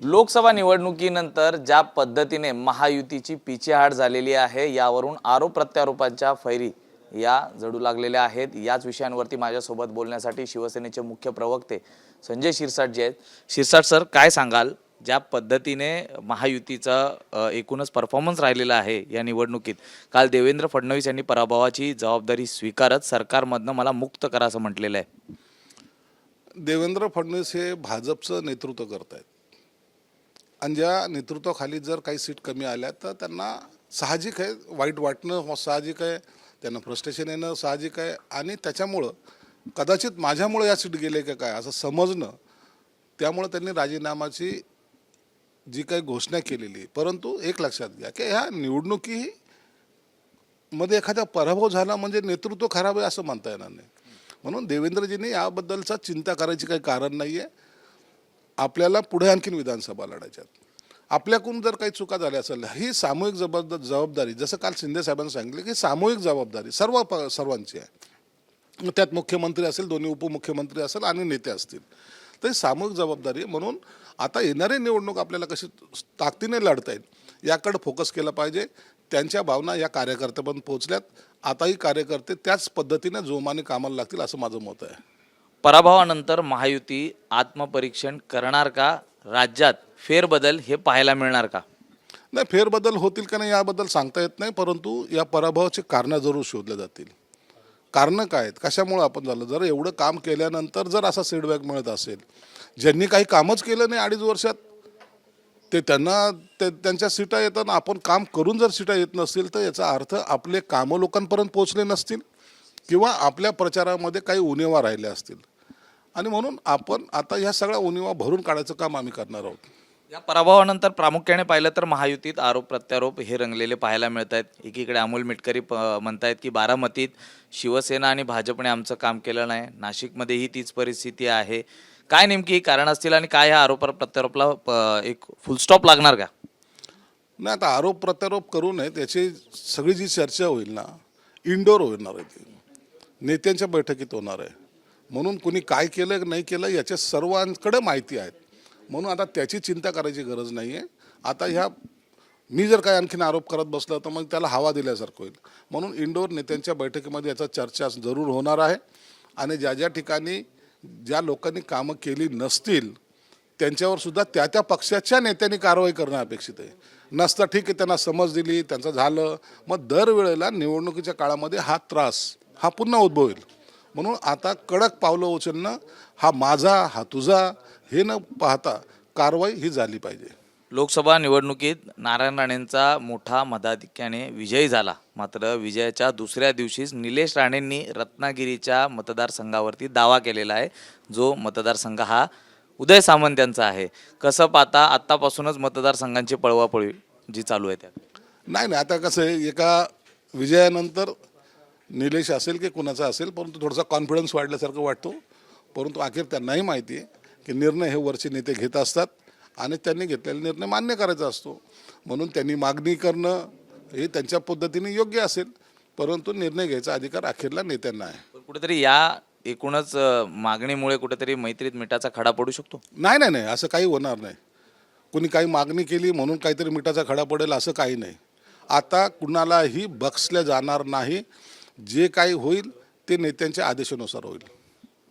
लोकसभा निवडणुकीनंतर ज्या पद्धतीने महायुतीची पिछेहाट झालेली आहे यावरून आरोप प्रत्यारोपांच्या फैरी या जडू लागलेल्या आहेत. याच विषयांवरती माझ्यासोबत बोलण्यासाठी शिवसेनेचे मुख्य प्रवक्ते संजय शिरसाट जे आहेत. शिरसाट सर काय सांगाल? ज्या पद्धतीने महायुतीचा एकूणच परफॉर्मन्स राहिलेला आहे या निवडणुकीत. काल देवेंद्र फडणवीस यांनी पराभवाची जबाबदारी स्वीकारत सरकारमधनं मला मुक्त करा असं म्हटलेलं आहे. देवेंद्र फडणवीस हे भाजपचं नेतृत्व करत आहेत आणि ज्या नेतृत्वाखाली जर काही सीट कमी आल्या तर त्यांना साहजिक आहे वाईट वाटणं साहजिक आहे त्यांना फ्रस्ट्रेशन येणं साहजिक आहे आणि त्याच्यामुळं कदाचित माझ्यामुळं या सीट गेले का काय असं समजणं त्यामुळं त्यांनी राजीनामाची जी काही घोषणा केलेली आहे. परंतु एक लक्षात घ्या की ह्या निवडणुकी मध्ये एखादा पराभव झाला म्हणजे नेतृत्व खराब आहे असं म्हणता येणार नाही. म्हणून देवेंद्रजींनी याबद्दलचा चिंता करायची काही कारण नाही आहे आपल्याला पुढे आणखीन विधानसभा लढायच्यात. आपल्याकडून जर काही चुका झाल्या असेल ही सामूहिक जबाबदार जबाबदारी जसं काल शिंदे साहेबांनी सांगितलं की सामूहिक जबाबदारी सर्व प सर्वांची आहे. त्यात मुख्यमंत्री असेल दोन्ही उपमुख्यमंत्री असेल आणि नेते असतील. तर ही सामूहिक जबाबदारी आहे. म्हणून आता येणारी निवडणूक आपल्याला कशी ताकदीने लढता येईल याकडे फोकस केला पाहिजे. त्यांच्या भावना या कार्यकर्त्यापर्यंत पोहोचल्यात. आताही कार्यकर्ते त्याच पद्धतीने जोमाने कामाला लागतील असं माझं मत आहे. पराभवानंतर महायुती आत्मपरीक्षण करणार का? राज्यात फेरबदल हे पाहायला मिळणार का? नाही फेरबदल होतील का नाही याबद्दल सांगता येत नाही परंतु या पराभवाची कारणं जरूर शोधल्या जातील. कारणं काय आहेत? कशामुळं आपण झालं? जर एवढं काम केल्यानंतर जर असा फीडबॅक मिळत असेल ज्यांनी काही कामच केलं नाही अडीच वर्षात ते त्यांना ते त्यांच्या सीटा येताना आपण काम करून जर सीटा येत नसतील तर याचा अर्थ आपले कामं लोकांपर्यंत पोहोचले नसतील किंवा आपल्या प्रचारामध्ये काही उणेवा राहिल्या असतील. आणि म्हणून आपण आता ह्या सगळ्या उणेवा भरून काढायचं काम आम्ही करणार आहोत. या पराभवानंतर प्रामुख्याने पाहिलं तर महायुतीत आरोप प्रत्यारोप हे रंगलेले पाहायला मिळत आहेत एकीकडे अमोल मिटकरी प म्हणतायत की बारामतीत शिवसेना आणि भाजपने आमचं काम केलं नाही. नाशिकमध्येही तीच परिस्थिती आहे. काय नेमकी कारण असतील आणि काय ह्या आरोप प्रत्यारोपला प- एक फुलस्टॉप लागणार का? नाही आता आरोप प्रत्यारोप करू नये त्याची सगळी जी चर्चा होईल ना इंडोर होणार आहे ती. नेत्यांच्या बैठकीत होणार आहे. म्हणून कुणी काय केलं नाही केलं याच्या सर्वांकडे माहिती आहेत म्हणून आता त्याची चिंता करायची गरज नाही आहे आता ह्या मी जर काय आणखीन आरोप करत बसलो तर मग त्याला हवा दिल्यासारखं होईल. म्हणून इंडोर नेत्यांच्या बैठकीमध्ये याचा चर्चा जरूर होणार आहे. आणि ज्या ज्या ठिकाणी ज्या लोकांनी कामं केली नसतील त्यांच्यावर सुद्धा त्या त्या पक्षाच्या नेत्यांनी कारवाई करणं अपेक्षित आहे. नसतं ठीक आहे त्यांना समज दिली त्यांचं झालं मग दरवेळेला निवडणुकीच्या काळामध्ये हा त्रास हा पुन्हा उद्भवेल. म्हणून आता कडक पावलं उचलणं हा माझा हा तुझा हे न पाहता कारवाई ही झाली पाहिजे. लोकसभा निवडणुकीत नारायण राणेंचा मोठा मताधिक्याने विजय झाला. मात्र विजयाच्या दुसऱ्या दिवशीच निलेश राणेंनी रत्नागिरीच्या मतदारसंघावरती दावा केलेला आहे. जो मतदारसंघ हा उदय सामंत यांचा आहे. कसं पाहता आत्तापासूनच मतदारसंघांची पळवापळी जी चालू आहे त्यात? नाही नाही आता कसं आहे एका विजयानंतर निलेश असेल की कुणाचा असेल परंतु थोडासा कॉन्फिडन्स वाढल्यासारखं वाटतो. परंतु अखेर त्यांनाही माहिती आहे की निर्णय हे वरचे नेते घेत असतात आणि त्यांनी घेतलेला निर्णय मान्य करायचा असतो. म्हणून त्यांनी मागणी करणं हे त्यांच्या पद्धतीने योग्य असेल परंतु निर्णय घ्यायचा अधिकार अखेरला नेत्यांना आहे. कुठेतरी या एकूणच मागणीमुळे कुठेतरी मैत्रीत मिठाचा खडा पडू शकतो? नाही नाही नाही असं काही होणार नाही. कुणी काही मागणी केली म्हणून काहीतरी मिठाचा खडा पडेल असं काही नाही. आता कुणालाही बक्षल्या जाणार नाही जे काही होईल ते नेत्यांच्या आदेशानुसार होईल.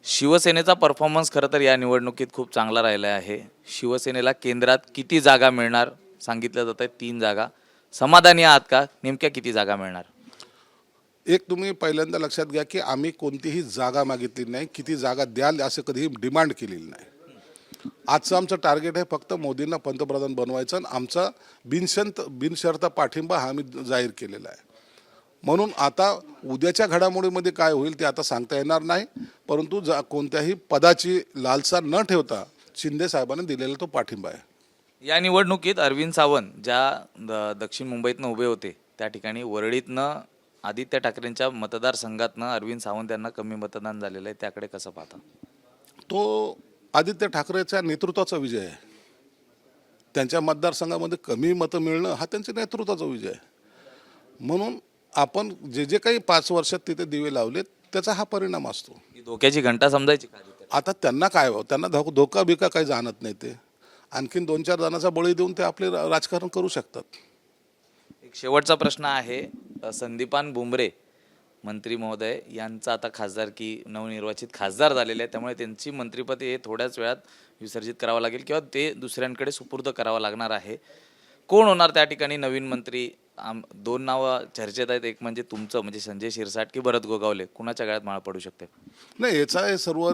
शिवसेनेचा परफॉर्मन्स खरं तर या निवडणुकीत खूप चांगला राहिला आहे. शिवसेनेला केंद्रात किती जागा मिळणार? सांगितलं जात आहे तीन जागा. समाधानी आहात का? नेमक्या किती जागा मिळणार? एक तुम्ही पहिल्यांदा लक्षात घ्या की आम्ही कोणतीही जागा मागितली नाही किती जागा द्याल असं कधीही डिमांड केलेली नाही. आजचं आमचं टार्गेट आहे फक्त मोदींना पंतप्रधान बनवायचं आणि आमचा बिनशंत बिनशर्त पाठिंबा हा आम्ही जाहीर केलेला आहे. म्हणून आता उद्याच्या घडामोडीमध्ये काय होईल ते आता सांगता येणार नाही. परंतु जा कोणत्याही पदाची लालसा न ठेवता शिंदे साहेबांनी दिलेला तो पाठिंबा आहे. या निवडणुकीत अरविंद सावंत ज्या दक्षिण मुंबईतनं उभे होते त्या ठिकाणी वरळीतनं आदित्य ठाकरेंच्या मतदारसंघातनं अरविंद सावंत यांना कमी मतदान झालेलं आहे. त्याकडे कसं पाहता? तो आदित्य ठाकरेच्या नेतृत्वाचा विजय आहे. त्यांच्या मतदारसंघामध्ये कमी मतं मिळणं हा त्यांच्या नेतृत्वाचा विजय आहे. म्हणून आपण जे जे काही पाच वर्षात तिथे दिवे लावलेत त्याचा हा परिणाम असतो. ही धोक्याची घंटा समजायची का? आता त्यांना काय व्हावं त्यांना धो धोका बिका काही जाणत नाही ते. आणखीन दोन चार जणांचा बळी देऊन ते आपले रा- राजकारण करू शकतात. एक शेवटचा प्रश्न आहे अ, संदीपान बुमरे मंत्री महोदय यांचा आता खासदारकी नवनिर्वाचित खासदार झालेले आहे त्यामुळे त्यांची मंत्रिपद हे थोड्याच वेळात विसर्जित करावं लागेल किंवा ते दुसऱ्यांकडे सुपूर्द करावं लागणार आहे. कोण होणार त्या ठिकाणी नवीन मंत्री? आम दोन नावं चर्चेत आहेत. एक म्हणजे तुमचं म्हणजे संजय शिरसाट की भरत गोगावले? कुणाच्या गळ्यात माळ पडू शकते? नाही याचा हे सर्व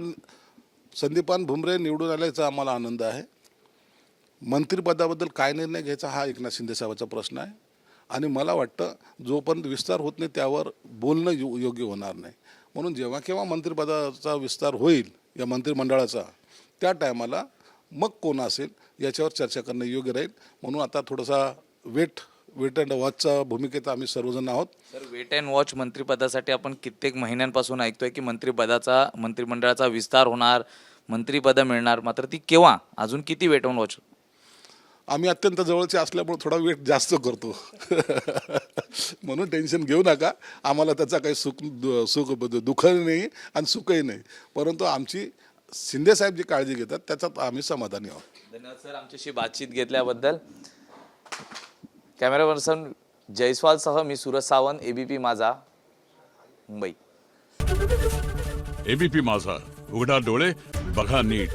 संदीपान भुमरे निवडून आल्याचा आम्हाला आनंद आहे. मंत्रिपदाबद्दल काय निर्णय घ्यायचा हा एकनाथ शिंदे साहेबाचा प्रश्न आहे. आणि मला वाटतं जोपर्यंत विस्तार होत नाही त्यावर बोलणं यो योग्य होणार नाही. म्हणून जेव्हा केव्हा मंत्रिपदाचा विस्तार होईल या मंत्रिमंडळाचा त्या टायमाला मग कोण असेल याच्यावर चर्चा करणं योग्य राहील. म्हणून आता थोडासा वेट वेट अँड वॉचच्या भूमिकेत आम्ही सर्वजण आहोत. सर वेट अँड वॉच मंत्रिपदासाठी आपण कित्येक महिन्यांपासून ऐकतोय की मंत्रिपदाचा मंत्रिमंडळाचा विस्तार होणार मंत्रिपदं मिळणार मात्र ती केव्हा? अजून किती वेट अँड वॉच? आम्ही अत्यंत जवळचे असल्यामुळे थोडा वेट जास्त करतो. म्हणून टेन्शन घेऊ नका. आम्हाला त्याचा काही सुख सुख दुःख नाही आणि सुखही नाही. परंतु आमची शिंदेसाहेब जी काळजी घेतात त्याच्यात आम्ही समाधानी आहोत. धन्यवाद सर. आमच्याशी बातचीत घेतल्याबद्दल. कॅमेरा पर्सन जयस्वालसह मी सुरज सावंत एबीपी माझा मुंबई. एबीपी माझा. उघडा डोळे बघा नीट.